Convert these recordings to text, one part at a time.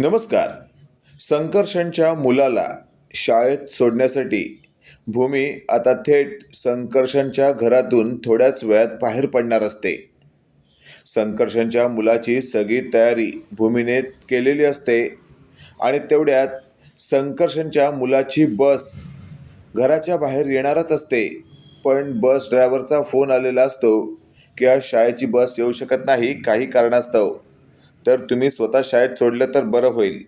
नमस्कार. संकर्षणच्या मुलाला शाळेत सोडण्यासाठी भूमी आता थेट संकर्षणच्या घरातून थोड्याच वेळात बाहेर पडणार असते. संकर्षणच्या मुलाची सगळी तयारी भूमीने केलेली असते आणि तेवढ्यात संकर्षणच्या मुलाची बस घराच्या बाहेर येणारच असते. पण बस ड्रायव्हरचा फोन आलेला असतो की आज शाळेची बस येऊ शकत नाही काही कारणास्तव. तर तुम्ही स्वतः शाळेत सोडलं तर बरं होईल.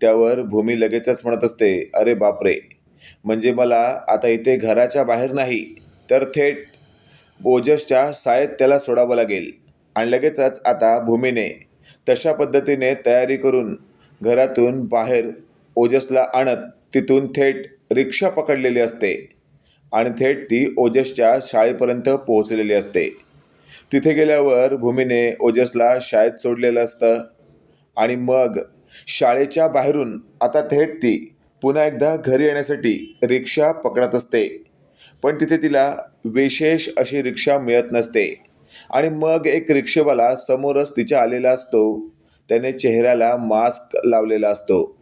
त्यावर भूमी लगेचच म्हणत असते अरे बापरे! म्हणजे मला आता इथे घराच्या बाहेर नाही तर थेट ओजसच्या शाळेत त्याला सोडावं लागेल. आणि लगेचच आता भूमीने तशा पद्धतीने तयारी करून घरातून बाहेर ओजसला आणत तिथून थेट रिक्षा पकडलेली असते आणि थेट ती ओजसच्या शाळेपर्यंत पोहोचलेली असते. तिथे गेल्यावर भूमीने ओजसला शाळेत सोडलेलं असतं. आणि मग शाळेच्या बाहेरून आता थेट ती पुन्हा एकदा घरी येण्यासाठी रिक्षा पकडत असते. पण तिथे तिला विशेष अशी रिक्षा मिळत नसते. आणि मग एक रिक्षेवाला समोरच तिच्या आलेला असतो. त्याने चेहऱ्याला मास्क लावलेला असतो.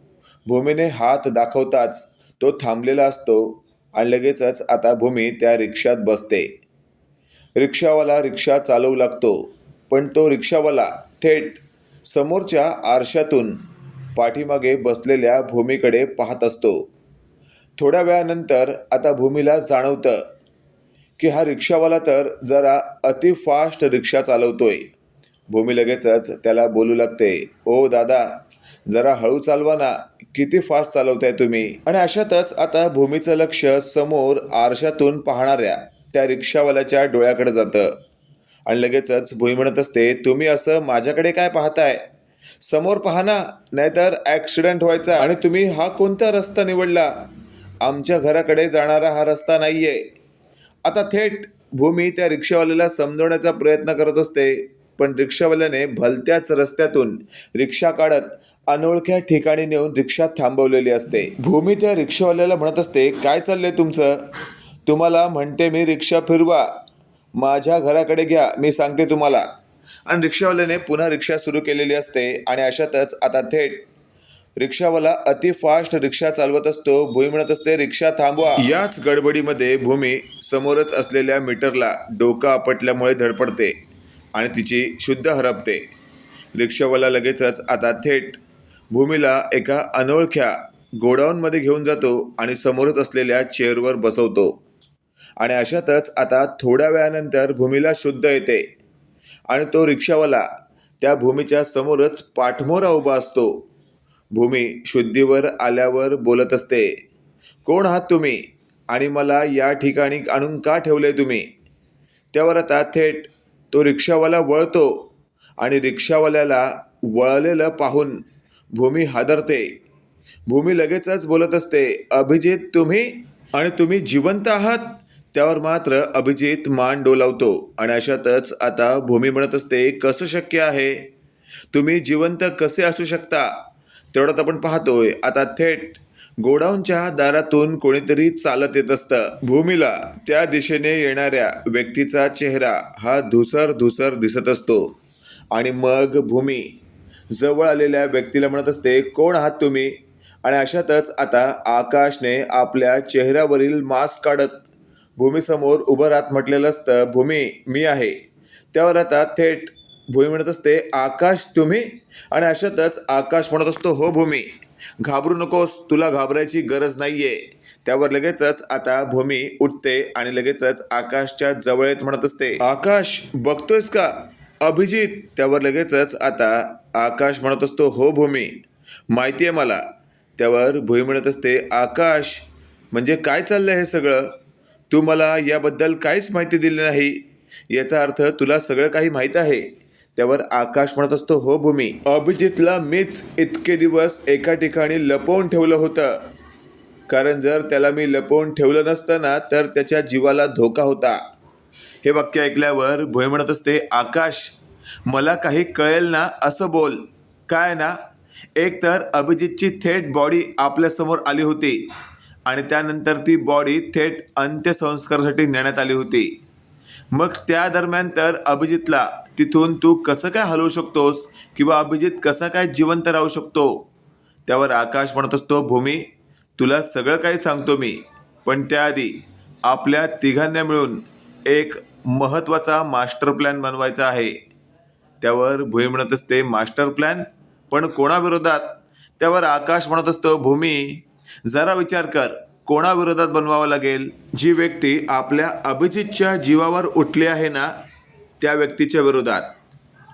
भूमीने हात दाखवताच तो थांबलेला असतो. आणि लगेचच आता भूमी त्या रिक्षात बसते. रिक्षावाला रिक्षा चालवू लागतो पण तो रिक्षावाला थेट समोरच्या आरशातून पाठीमागे बसलेल्या भूमीकडे पाहत असतो. थोड्या वेळानंतर आता भूमीला जाणवतं की हा रिक्षावाला तर जरा अति फास्ट रिक्षा चालवतोय. भूमी लगेचच त्याला बोलू लागते ओ दादा जरा हळू चालवा ना किती फास्ट चालवताय तुम्ही? आणि अशातच आता भूमीचं लक्ष समोर आरशातून पाहणाऱ्या त्या रिक्षावाल्याच्या डोळ्याकडे जातं. आणि लगेचच भूमी म्हणत असते तुम्ही असं माझ्याकडे काय पाहताय? समोर पहा ना नाहीतर ॲक्सिडेंट व्हायचा आणि तुम्ही हा कोणता रस्ता निवडला? आमच्या घराकडे जाणारा हा रस्ता नाही आहे आता थेट भूमी त्या रिक्षावाल्याला समजवण्याचा प्रयत्न करत असते पण रिक्षावाल्याने भलत्याच रस्त्यातून रिक्षा काढत अनोळख्या ठिकाणी नेऊन रिक्षा थांबवलेली असते. भूमी त्या रिक्षावाल्याला म्हणत असते काय चाललंय तुमचं? तुम्हाला म्हणते मी रिक्षा फिरवा. माझ्या घराकडे घ्या मी सांगते तुम्हाला. आणि रिक्षावाल्याने पुन्हा रिक्षा सुरू केलेली असते आणि अशातच आता थेट. रिक्षावाला अति फास्ट रिक्षा चालवत असतो भूमी म्हणत असते रिक्षा थांबवा. याच गडबडीमध्ये भूमी समोरच असलेल्या मीटरला डोकं आपटल्यामुळे धडपडते आणि तिची शुद्ध हरपते. रिक्षावाला लगेचच आता थेट. भूमीला एका अनोळख्या गोडाऊनमध्ये घेऊन जातो आणि समोरच असलेल्या चेअरवर बसवतो. आणि अशातच आता थोड्या वेळानंतर भूमीला शुद्ध येते. आणि तो रिक्षावाला त्या भूमीच्या समोरच पाठमोरा उभा असतो. भूमी शुद्धीवर आल्यावर बोलत असते कोण आहात तुम्ही? आणि मला या ठिकाणी आणून का ठेवले तुम्ही? त्यावर आता थेट तो रिक्षावाला वळतो आणि रिक्षावाल्याला वळलेलं पाहून भूमी हादरते. भूमी लगेचच बोलत असते अभिजित तुम्ही? आणि तुम्ही जिवंत आहात? त्यावर मात्र अभिजित मान डोलावतो आणि अशातच आता भूमी म्हणत असते कसं शक्य आहे? तुम्ही जिवंत कसे असू शकता? तेवढ्यात आपण पाहतोय आता थेट गोडाऊनच्या दारातून कोणीतरी चालत येत असतं. भूमीला त्या दिशेने येणाऱ्या व्यक्तीचा चेहरा हा धुसर धुसर दिसत असतो. आणि मग भूमी जवळ आलेल्या व्यक्तीला म्हणत असते कोण आहात तुम्ही? आणि अशातच आता आकाशने आपल्या चेहऱ्यावरील मास्क काढत भूमीसमोर उभं राहत म्हटलेलं असतं भूमी मी आहे. त्यावर आता थेट. भूमी म्हणत असते आकाश तुम्ही? आणि अशातच आकाश म्हणत असतो हो भूमी. घाबरू नकोस तुला घाबरायची गरज नाहीये. त्यावर लगेचच आता भूमी उठते आणि लगेचच आकाशच्या जवळ येत म्हणत असते आकाश बघतोयस का? अभिजित. त्यावर लगेचच आता आकाश म्हणत असतो हो भूमी. माहिती आहे मला. त्यावर भूमी म्हणत असते आकाश म्हणजे काय चाललं हे सगळं? तू मला याबद्दल काहीच माहिती दिली नाही. याचा अर्थ तुला सगळं काही माहीत आहे. त्यावर आकाश म्हणत असतो हो भूमी. अभिजितला मीच इतके दिवस एका ठिकाणी लपवून ठेवलं होतं. कारण जर त्याला मी लपवून ठेवलं नसतं ना तर त्याच्या जीवाला धोका होता. हे वाक्य ऐकल्यावर भोय म्हणत असते आकाश मला काही कळेल ना असं बोल. काय ना? एक तर अभिजितची थेट बॉडी आपल्यासमोर आली होती. आणि त्यानंतर ती बॉडी थेट अंत्यसंस्कारासाठी नेण्यात आली होती. मग त्या दरम्यान तर अभिजितला तिथून तू कसं काय हलवू शकतोस किंवा अभिजित कसा काय जिवंत राहू शकतो? त्यावर आकाश म्हणत असतो भूमी तुला सगळं काही सांगतो मी पण त्याआधी आपल्या तिघांना मिळून एक महत्त्वाचा मास्टर प्लॅन बनवायचा आहे. त्यावर भूमी म्हणत असते मास्टर प्लॅन पण कोणाविरोधात? त्यावर आकाश म्हणत असतो भूमी जरा विचार कर कोणाविरोधात बनवावं लागेल? जी व्यक्ती आपल्या अभिजितच्या जीवावर उठली आहे ना त्या व्यक्तीच्या विरोधात.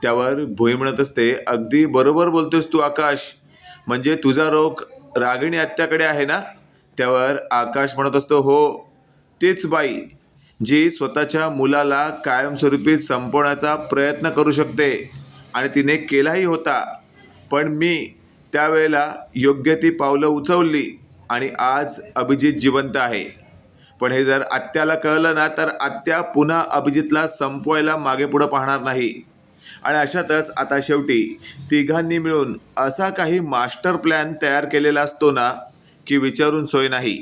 त्यावर भुई म्हणत असते अगदी बरोबर बोलतोस तू आकाश. म्हणजे तुझा रोग रागिणी आत्याकडे आहे ना? त्यावर आकाश म्हणत असतो हो तीच बाई जी स्वतःच्या मुलाला कायमस्वरूपी संपवण्याचा प्रयत्न करू शकते आणि तिने केलाही होता. पण मी त्यावेळेला योग्य ती पावलं उचवली आणि आज अभिजित जिवंत आहे. पण हे जर आत्याला कळलं ना तर आत्या पुन्हा अभिजितला संपवायला मागे पुढं पाहणार नाही. आणि अशातच आता शेवटी तिघांनी मिळून असा काही मास्टर प्लॅन तयार केलेला असतो ना की विचारून सोय नाही.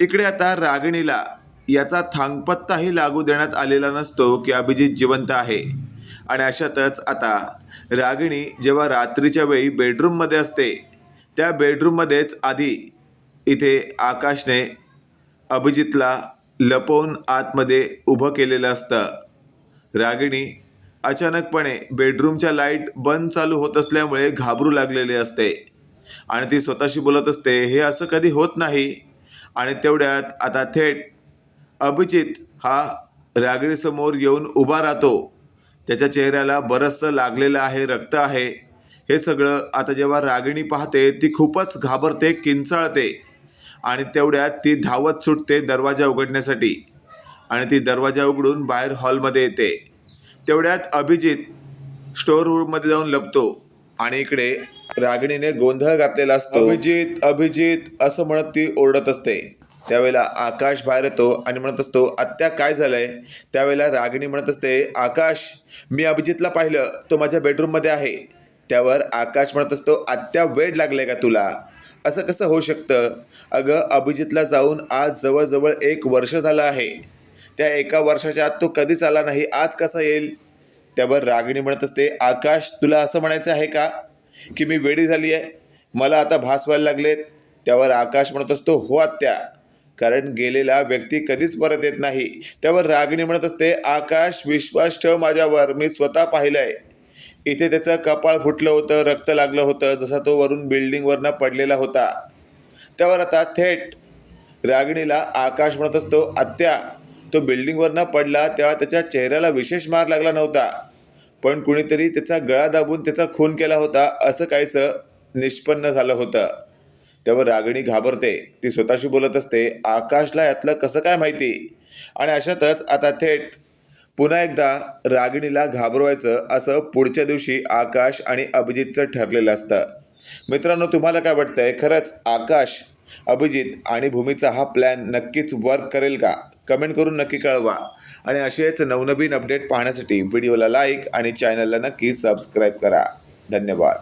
इकडे आता रागिणीला याचा थांगपत्ताही लागू देण्यात आलेला नसतो की अभिजित जिवंत आहे. आणि अशातच आता रागिणी जेव्हा रात्रीच्या वेळी बेडरूममध्ये असते त्या बेडरूममध्येच आधी इथे आकाशने अभिजितला लपवून आतमध्ये उभं केलेलं असतं. रागिणी अचानकपणे बेडरूमच्या लाइट बंद चालू होत असल्यामुळे घाबरू लागलेली असते. आणि ती स्वतःशी बोलत असते हे असं कधी होत नाही. आणि तेवढ्यात आता थेट अभिजित हा रागिणीसमोर येऊन उभा राहतो. त्याच्या चेहऱ्याला बरंचसं लागलेलं आहे रक्त आहे. हे सगळं आता जेव्हा रागिणी पाहते ती खूपच घाबरते किंचाळते. आणि तेवढ्यात ती धावत सुटते दरवाजा उघडण्यासाठी. आणि ती दरवाजा उघडून बाहेर हॉलमध्ये येते. तेवढ्यात अभिजित स्टोअर रूममध्ये जाऊन लपतो आणि इकडे रागिणीने गोंधळ घातलेला असतो. अभिजित अभिजित असं म्हणत ती ओरडत असते. त्यावेळेला आकाश बाहेर येतो आणि म्हणत असतो आत्या काय झालंय? त्यावेळेला रागिणी म्हणत असते आकाश मी अभिजितला पाहिलं. तो माझ्या बेडरूममध्ये आहे. त्यावर आकाश म्हणत असतो आत्या वेळ लागलाय का तुला? असं कसं होऊ शकतं? अगं अभिजितला जाऊन आज जवळजवळ एक वर्ष झालं आहे. त्या एका वर्षाच्या आत तो कधीच आला नाही आज कसा येईल? त्यावर रागिणी म्हणत असते आकाश तुला असं म्हणायचं आहे का? की मी वेडी झाली आहे? मला आता भास व्हायला लागलेत. त्यावर आकाश म्हणत असतो हो आत्या. कारण गेलेला व्यक्ती कधीच परत येत नाही. त्यावर रागिणी म्हणत असते आकाश विश्वास ठेव माझ्यावर मी स्वतः पाहिलं आहे इथे त्याचं कपाळ फुटलं होतं रक्त लागलं होतं जसा तो वरून बिल्डिंगवरनं पडलेला होता. त्यावर आता थेट रागिणीला आकाश म्हणत असतो आत्या तो बिल्डिंगवरनं पडला तेव्हा त्याच्या चेहऱ्याला विशेष मार लागला नव्हता. पण कुणीतरी त्याचा गळा दाबून त्याचा खून केला होता असं काहीसं निष्पन्न झालं होतं. त्यावर रागिणी घाबरते. ती स्वतःशी बोलत असते आकाशला यातलं कसं काय माहिती? आणि अशातच आता थेट पुन्हा एकदा रागिणीला घाबरवायचं असं पुढच्या दिवशी आकाश आणि अभिजितचं ठरलेलं असतं. मित्रांनो तुम्हाला काय वाटतंय? खरंच आकाश अभिजित आणि भूमीचा हा प्लॅन नक्कीच वर्क करेल का? कमेंट करून नक्की कळवा. आणि असेच नवनवीन अपडेट पाहण्यासाठी व्हिडिओला लाईक आणि चॅनलला नक्की सबस्क्राईब करा. धन्यवाद.